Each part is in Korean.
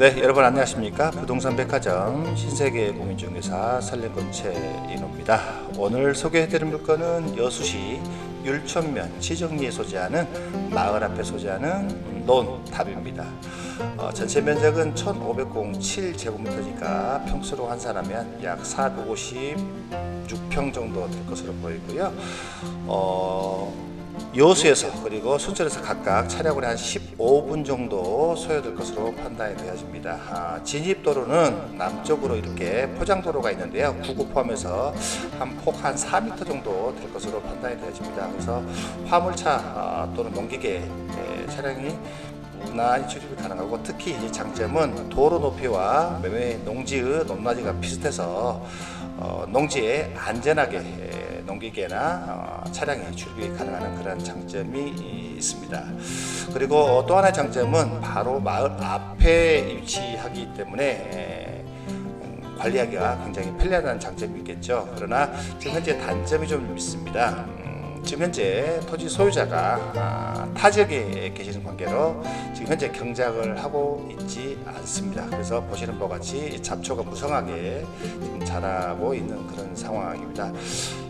네, 여러분 안녕하십니까? 부동산 백화점 신세계 공인중개사 설렘건체 인호입니다. 오늘 소개해드릴 물건은 여수시 율천면 지정리에 소재하는 마을 앞에 소재하는 논답입니다. 어, 전체 면적은 1507제곱미터니까 평수로 환산하면 약 456평 정도 될 것으로 보이고요. 어, 여수에서 그리고 순천에서 각각 차량으로 한 15분 정도 소요될 것으로 판단이 되어집니다. 아, 진입도로는 남쪽으로 이렇게 포장도로가 있는데요. 구구 포함해서 한 폭 한 4m 정도 될 것으로 판단이 되어집니다. 그래서 화물차 아, 또는 농기계 예, 차량이 무난히 출입이 가능하고 특히 이 장점은 도로 높이와 매매 농지의 높낮이가 비슷해서 어, 농지에 안전하게 에, 농기계나 어, 차량이 출입이 가능한 그런 장점이 있습니다. 그리고 또 하나의 장점은 바로 마을 앞에 위치하기 때문에 에, 음, 관리하기가 굉장히 편리하다는 장점이 있겠죠. 그러나 지금 현재 단점이 좀 있습니다. 음, 지금 현재 토지 소유자가 아, 타 지역에 계시는 관계로 지금 현재 경작을 하고 있지 않습니다. 그래서 보시는 바와 같이 잡초가 무성하게 지금 자라고 있는 그런 상황입니다.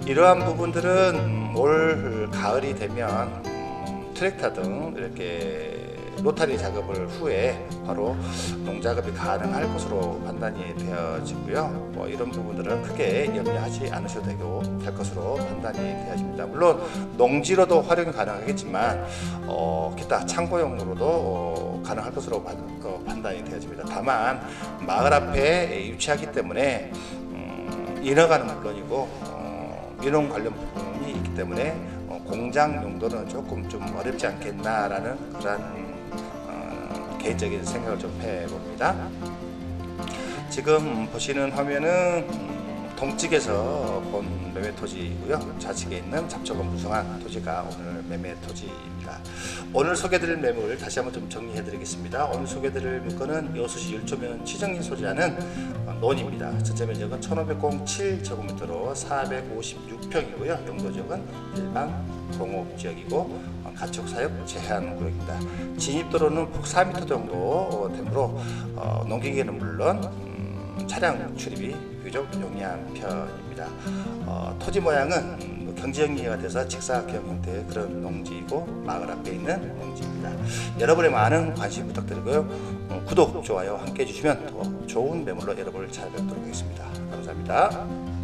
이러한 부분들은 음, 올 가을이 되면 음, 트랙터 등 이렇게 로타리 작업을 후에 바로 농작업이 가능할 것으로 판단이 되어지고요. 뭐 이런 부분들은 크게 염려하지 않으셔도 되고 될 것으로 판단이 되어집니다. 물론 농지로도 활용이 가능하겠지만 어, 기타 창고용으로도 어, 가능할 것으로 판, 어, 판단이 되어집니다. 다만 마을 앞에 위치하기 때문에 음, 인허가는 물론이고 어, 민원 관련 부분이 있기 때문에 어, 공장 용도는 조금 좀 어렵지 않겠나라는 그런 어, 개인적인 생각을 좀 해봅니다. 지금 보시는 화면은 음, 동측에서 본 매매 토지이고요. 좌측에 있는 잡초가 무성한 토지가 오늘 매매 토지입니다. 오늘 소개드릴 매물 다시 한번 좀 정리해드리겠습니다. 오늘 소개드릴 물건은 여수시 율조면 치정리 어, 논입니다. 전체 면적은 1507제곱미터로 456평이고요. 용도지역은 일반 공업지역이고 어, 가축 사육 제한 구역입니다. 진입도로는 폭 4m 정도 어, 되므로 어, 농기계는 물론 음, 차량 출입이 비교적 용이한 편입니다. 어, 토지 모양은 음, 경지형리가 돼서 직사각형 형태의 그런 농지이고 마을 앞에 있는 농지입니다. 여러분의 많은 관심 부탁드리고요. 어, 구독, 좋아요 함께 해주시면 더 좋은 매물로 여러분을 찾아뵙도록 하겠습니다. 감사합니다.